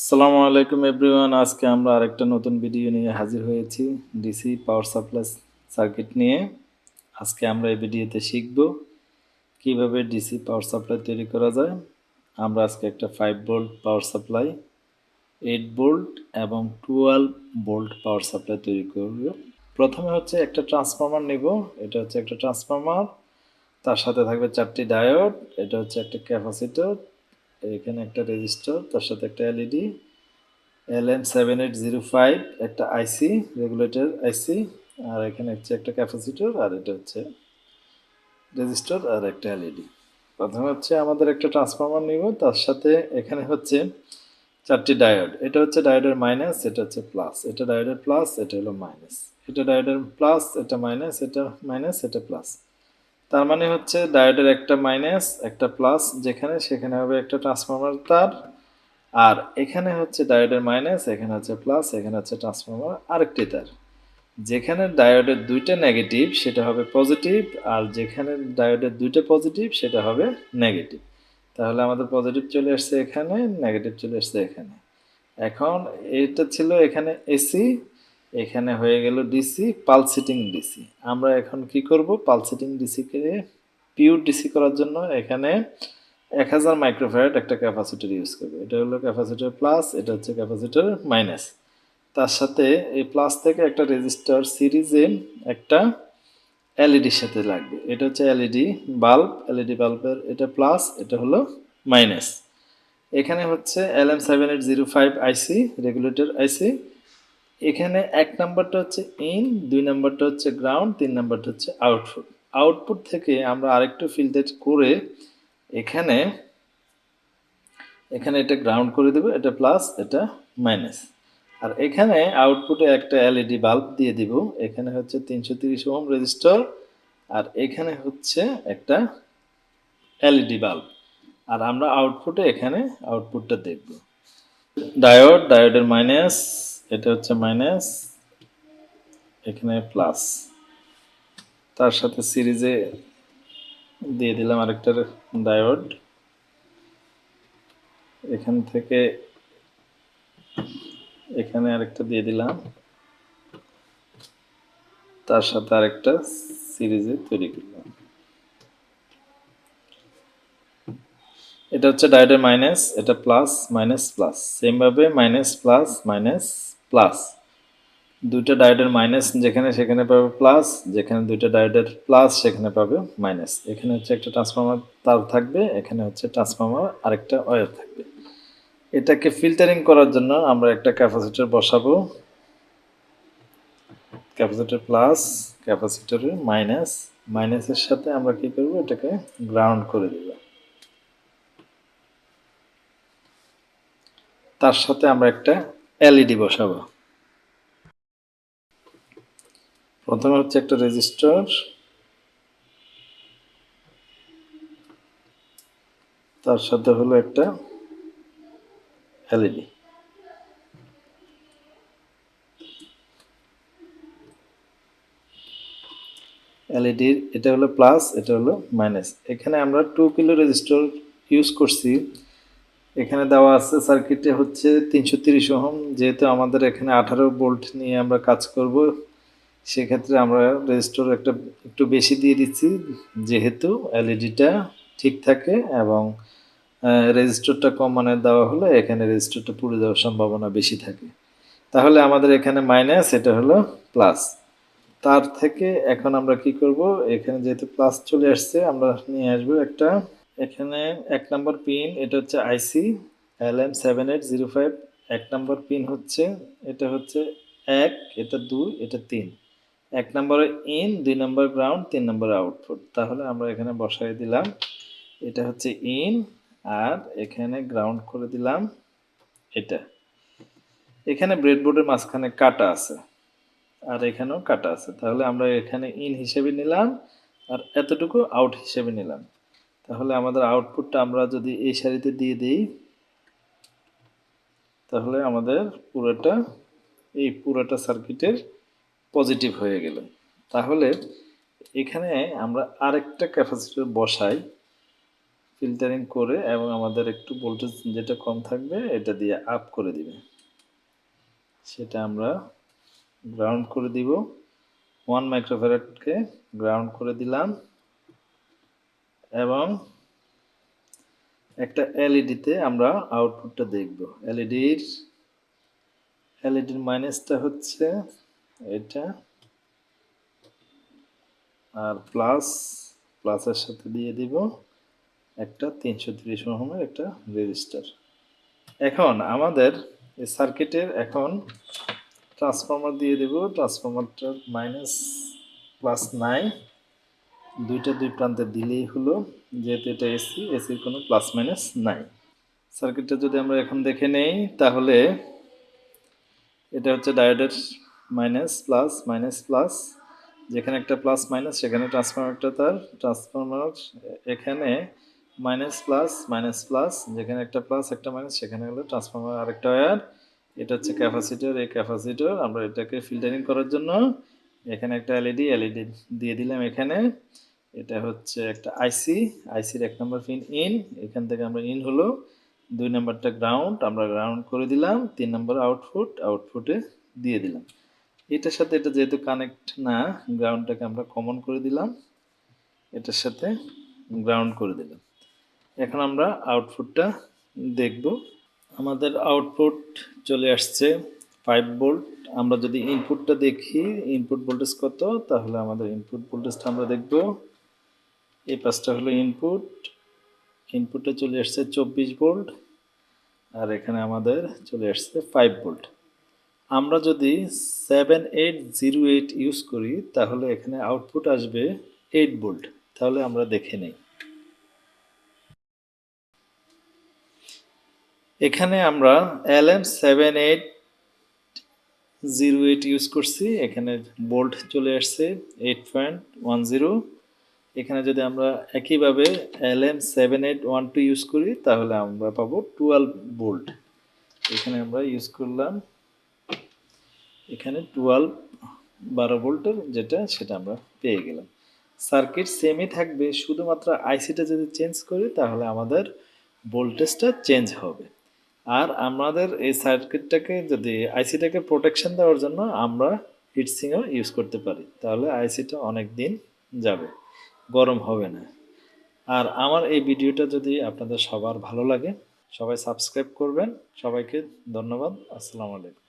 আসসালামু আলাইকুম এভরিওয়ান। আজকে আমরা আরেকটা নতুন ভিডিও নিয়ে হাজির হয়েছি ডিসি পাওয়ার সাপ্লাই সার্কিট নিয়ে। আজকে আমরা এই ভিডিওতে শিখব কীভাবে ডিসি পাওয়ার সাপ্লাই তৈরি করা যায়। আমরা আজকে একটা five volt power supply eight volt এবং টুয়েলভ ভোল্ট পাওয়ার সাপ্লাই তৈরি করব। প্রথমে হচ্ছে একটা ট্রান্সফরমার নেব। এটা হচ্ছে একটা ট্রান্সফরমার তার সাথে থাকবে চারটি ডায়োড এটা হচ্ছে একটা ক্যাপাসিটর এখানে একটা রেজিস্টার তার সাথে একটা LED L M seven eight zero five একটা আইসি রেগুলেটর আইসি আর এখানে হচ্ছে একটা ক্যাপাসিটর আর এটা হচ্ছে রেজিস্টার আর একটা এলইডি প্রথমে হচ্ছে আমাদের একটা ট্রান্সফর্মার নিব, তার সাথে এখানে হচ্ছে চারটি ডায়োড এটা হচ্ছে ডায়োডের মাইনাস এটা হচ্ছে প্লাস এটা ডায়োডের প্লাস এটা হলো মাইনাস এটা ডায়োডের প্লাস এটা মাইনাস এটা মাইনাস এটা প্লাস তার মানে হচ্ছে ডায়োডের একটা মাইনাস, একটা প্লাস, যেখানে সেখানে হবে একটা ট্রান্সফর্মার তার। আর এখানে হচ্ছে ডায়োডের মাইনাস, এখানে হচ্ছে প্লাস, এখানে হচ্ছে ট্রান্সফর্মার আরেকটি তার। যেখানে ডায়োডের দুইটা নেগেটিভ, সেটা হবে পজিটিভ, আর যেখানে ডায়োডের দুইটা পজিটিভ, সেটা হবে নেগেটিভ। তাহলে আমাদের পজিটিভ চলে আসছে এখানে, নেগেটিভ চলে আসছে এখানে। এখন এটা ছিল এখানে এসি এখানে হয়ে গেল ডিসি পালসিটিং ডিসি আমরা এখন কি করব? পালসিটিং ডিসিকে পিওর ডিসি করার জন্য এখানে এক হাজার মাইক্রোফ্যারাড একটা ক্যাপাসিটর ইউজ করবে। এটা হলো ক্যাপাসিটর প্লাস এটা হচ্ছে ক্যাপাসিটর মাইনাস তার সাথে এই প্লাস থেকে একটা রেজিস্টার সিরিজে একটা এলইডির সাথে লাগবে। এটা হচ্ছে এলইডি বাল্ব এলইডি বাল্বের এটা প্লাস এটা হলো মাইনাস এখানে হচ্ছে L M seven eight zero five IC regulator IC এখানে এক নাম্বারটা হচ্ছে ইন দুই নাম্বারটা হচ্ছে গ্রাউন্ড তিন নাম্বারটা হচ্ছে আউটপুট আউটপুট থেকে আমরা আরেকটু ফিল্টার করে এখানে এখানে এটা গ্রাউন্ড করে দেবো, এটা প্লাস এটা মাইনাস আর এখানে আউটপুটে একটা এলইডি বাল্ব দিয়ে দিব, এখানে হচ্ছে তিনশো তিরিশ ওম রেজিস্টার আর এখানে হচ্ছে একটা এলইডি বাল্ব আর আমরা আউটপুটে এখানে আউটপুটটা দেখব। ডায়োড ডায়োডের মাইনাস এটা হচ্ছে মাইনাস এখানে প্লাস তার সাথে সিরিজে দিয়ে দিলাম আরেকটা ডায়োড এখান থেকে এখানে আরেকটা দিয়ে দিলাম। তার সাথে আরেকটা সিরিজে তৈরি করলাম। এটা হচ্ছে ডায়োডের মাইনাস এটা প্লাস মাইনাস প্লাস সেমভাবে মাইনাস প্লাস মাইনাস প্লাস দুইটা ডায়োডের মাইনাস যেখানে সেখানে পাবে প্লাস যেখানে দুইটা ডায়োডের প্লাস সেখানে পাবে মাইনাস এখানে হচ্ছে একটা ট্রান্সফর্মার তার থাকবে, এখানে হচ্ছে ট্রান্সফর্মার আরেকটা ওয়্যার থাকবে। এটাকে ফিল্টারিং করার জন্য আমরা একটা ক্যাপাসিটর বসাবো। ক্যাপাসিটর প্লাস ক্যাপাসিটরের মাইনাস মাইনাসের সাথে আমরা কি করব? এটাকে গ্রাউন্ড করে দেব। তার সাথে আমরা একটা এলইডি বসাবো। প্রথমে হচ্ছে একটা রেজিস্টার। তার সাথে হলো একটা এলইডি। এলইডির এটা হলো প্লাস, এটা হলো মাইনাস। এখানে আমরা টু কিলো রেজিস্টার ইউজ করছি। এখানে দেওয়া আছে সার্কিটে হচ্ছে তিনশো তিরিশ ওহম। যেহেতু আমাদের এখানে আঠারো বোল্ট নিয়ে আমরা কাজ করব, সেক্ষেত্রে আমরা রেজিস্টার একটা একটু বেশি দিয়ে দিচ্ছি, যেহেতু এলইডিটা ঠিক থাকে এবং রেজিস্টারটা কম মানের দেওয়া হলে এখানে রেজিস্টরটা পুড়ে যাওয়ার সম্ভাবনা বেশি থাকে। তাহলে আমাদের এখানে মাইনাস এটা হলো প্লাস তার থেকে এখন আমরা কি করব? এখানে যেহেতু প্লাস চলে আসছে, আমরা নিয়ে আসব একটা এখানে এক নম্বর পিন এটা হচ্ছে IC L M seven eight zero five এক নম্বর পিন হচ্ছে, এটা হচ্ছে এক, এটা দুই, এটা তিন। এক নম্বরে ইন দুই নম্বর গ্রাউন্ড তিন নম্বর আউটপুট তাহলে আমরা এখানে বসাই দিলাম। এটা হচ্ছে ইন আর এখানে গ্রাউন্ড করে দিলাম এটা। এখানে ব্রেডবোর্ডের মাঝখানে কাটা আছে, আর এখানেও কাটা আছে। তাহলে আমরা এখানে ইন হিসেবে নিলাম, আর এতটুকু আউট হিসেবে নিলাম। তাহলে আমাদের আউটপুটটা আমরা যদি এই সারিতে দিয়ে দিই, তাহলে আমাদের পুরোটা, এই পুরোটা সার্কিটের পজিটিভ হয়ে গেল। তাহলে এখানে আমরা আরেকটা ক্যাপাসিটর বসাই ফিল্টারিং করে এবং আমাদের একটু ভোল্টেজ যেটা কম থাকবে, এটা দিয়ে আপ করে দিবে। সেটা আমরা গ্রাউন্ড করে দিব। ওয়ান মাইক্রোফ্যারাডকে গ্রাউন্ড করে দিলাম। এবং একটা এলইডিতে আমরা আউটপুটটা দেখব। এলইডির এলইডির মাইনাসটা হচ্ছে এটা, আর প্লাস প্লাসের সাথে দিয়ে দিব একটা তিনশো তিরিশ ওহমের একটা রেজিস্টার এখন আমাদের এই সার্কিটের এখন ট্রান্সফর্মার দিয়ে দেব। ট্রান্সফর্মারটার মাইনাস প্লাস নাই দুইটা দুই প্রান্তে দিলেই হলো, যেহেতু এটা এসি এসির কোনো প্লাস মাইনাস নাই। সার্কিটটা যদি আমরা এখন দেখে নেই, তাহলে এটা হচ্ছে ডায়োডের মাইনাস প্লাস মাইনাস প্লাস যেখানে একটা প্লাস মাইনাস সেখানে ট্রান্সফরমারটা তার ট্রান্সফরমার এখানে মাইনাস প্লাস মাইনাস প্লাস যেখানে একটা প্লাস একটা মাইনাস সেখানে হলো ট্রান্সফরমার আরেকটা ওয়্যার এটা হচ্ছে ক্যাপাসিটর এই ক্যাপাসিটর আমরা এটাকে ফিল্টারিং করার জন্য এখানে একটা এলইডি এলইডি দিয়ে দিলাম এখানে। এটা হচ্ছে একটা আইসি আইসির এক নম্বর পিন ইন এখান থেকে আমরা ইন হলো, দুই নম্বরটা গ্রাউন্ড আমরা গ্রাউন্ড করে দিলাম, তিন নম্বর আউটপুট আউটপুটে দিয়ে দিলাম। এটার সাথে এটা যেহেতু কানেক্ট না গ্রাউন্ডটাকে আমরা কমন করে দিলাম, এটার সাথে গ্রাউন্ড করে দিলাম। এখন আমরা আউটপুটটা দেখব। আমাদের আউটপুট চলে আসছে ফাইভ ভোল্ট আমরা যদি ইনপুটটা দেখি ইনপুট ভোল্টেজ কত, তাহলে আমাদের ইনপুট ভোল্টেজটা আমরা দেখব। এই পাঁচটা হলো ইনপুট ইনপুটে চলে আসছে চব্বিশ ভোল্ট আর এখানে আমাদের চলে আসছে ফাইভ ভোল্ট আমরা যদি seven eight zero eight use করি, তাহলে এখানে আউটপুট আসবে এইট ভোল্ট তাহলে আমরা দেখে নেই। এখানে আমরা L M seven eight zero eight use করছি, এখানে বোল্ট চলে আসছে এইট পয়েন্ট ওয়ান জিরো এখানে যদি আমরা একইভাবে L M seven eight one two use করি, তাহলে আমরা পাবো টুয়েলভ বোল্ট এখানে আমরা ইউজ করলাম, এখানে টুয়েলভ বারো ভোল্টের যেটা, সেটা আমরা পেয়ে গেলাম। সার্কিট সেমই থাকবে, শুধুমাত্র আইসিটা যদি চেঞ্জ করি, তাহলে আমাদের ভোল্টেজটা চেঞ্জ হবে। আর আমাদের এই সার্কিটটাকে যদি আইসিটাকে প্রোটেকশন দেওয়ার জন্য আমরা হিটসিংও ইউজ করতে পারি, তাহলে আইসিটা অনেক দিন যাবে। গরম হবে না। আর আমার এই ভিডিওটা যদি আপনাদের সবার ভালো লাগে, সবাই সাবস্ক্রাইব করবেন। সবাইকে ধন্যবাদ। আসসালামু আলাইকুম।